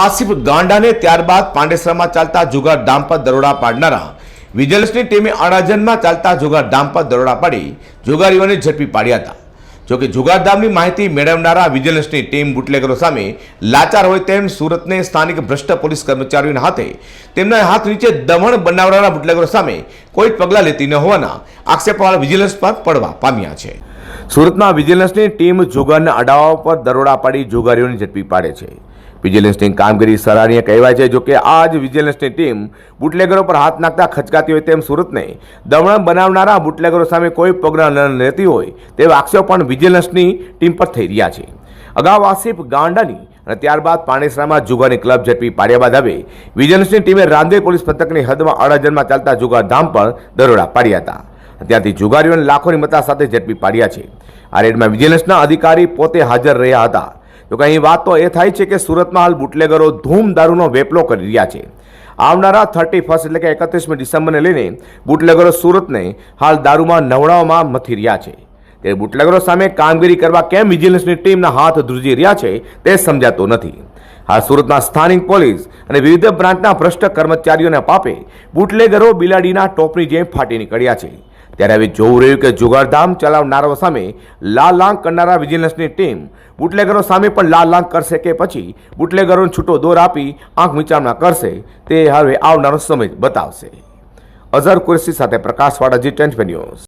આસિફ ગાંડાને ત્યારબાદ પાંડેસરામાં ચાલતા જુગાર ધામ પર દરોડા પાડનારા વિજિલન્સની ટીમે અડાજનમાં ચાલતા જુગાર ધામ પર દરોડા પાડી જુગારીઓને ઝડપી પાડ્યા હતા. જોકે જુગારધામની માહિતી મેળવનારા વિજિલન્સની ટીમ બુટલેગરો સામે લાચાર હોય તેમ સુરતને સ્થાનિક ભ્રષ્ટ પોલીસ કર્મચારીઓના હાથે તેમના હાથ નીચે દમણ બનાવનારા બુટલેગરો સામે કોઈ પગલાં લેતી ન હોવાના આક્ષેપવાળા વિજિલન્સ પર પડવા પામ્યા છે. સુરતમાં વિજિલન્સની ટીમ જુગારના અડાવા પર દરોડા પાડી જુગારીઓને ઝડપી પાડે છે. વિજિલન્સની કામગીરી સરાહનીય કહેવાય છે જોકે આ જ વિજિલન્સની ટીમ બુટલેગરો પર હાથ નાખતા ખચકાતી હોય તેમ સુરતને દમણ બનાવનારા બુટલેગરો સામે કોઈ પગલાં ન લેતી હોય તેવા આક્ષેપ પણ વિજિલન્સની ટીમ પર થઈ રહ્યા છે. અગાઉ આસિફ ગાંડાની અને ત્યારબાદ પાણેસરામાં જુગારની ક્લબ ઝડપી પાડ્યા બાદ હવે વિજિલન્સની ટીમે રાંદેર પોલીસ પથકની હદમાં અડાજનમાં ચાલતા જુગાર ધામ પર દરોડા પાડ્યા હતા. ત્યાંથી જુગારીઓને લાખોની મતા સાથે ઝડપી પાડ્યા છે. આ રેડમાં વિજિલન્સના અધિકારી પોતે હાજર રહ્યા હતા. તો કે અહીં વાત તો એ થાય છે કે સુરતમાં હાલ બુટલેગરો ધૂમ દારૂનો વેપલો કરી રહ્યા છે. આવનારા થર્ટી ફર્સ્ટ એટલે કે એકત્રીસમી ડિસેમ્બરને લઈને બુટલેગરો સુરતને હાલ દારૂમાં નવડાવવામાં મથી રહ્યા છે. તે બુટલેગરો સામે કામગીરી કરવા કેમ વિજિલન્સની ટીમના હાથ ધ્રુજી રહ્યા છે તે સમજાતું નથી. હાલ સુરતના સ્થાનિક પોલીસ અને વિવિધ બ્રાન્ચના ભ્રષ્ટ કર્મચારીઓના પાપે બુટલેગરો બિલાડીના ટોપની જેમ ફાટી નીકળ્યા છે. ત્યારે હવે જોવું રહ્યું કે જુગારધામ ચલાવનારાઓ સામે લાલ લાંગ કરનારા વિજિલન્સની ટીમ બુટલેગરો સામે પણ લાલ લાંગ કરશે કે પછી બુટલેગરોને છૂટો દોર આપી આંખ વિચારણા કરશે તે હવે આવનારો સમય બતાવશે. અઝર કુરશી સાથે પ્રકાશવાળા જી ટેન્ટ ન્યૂઝ.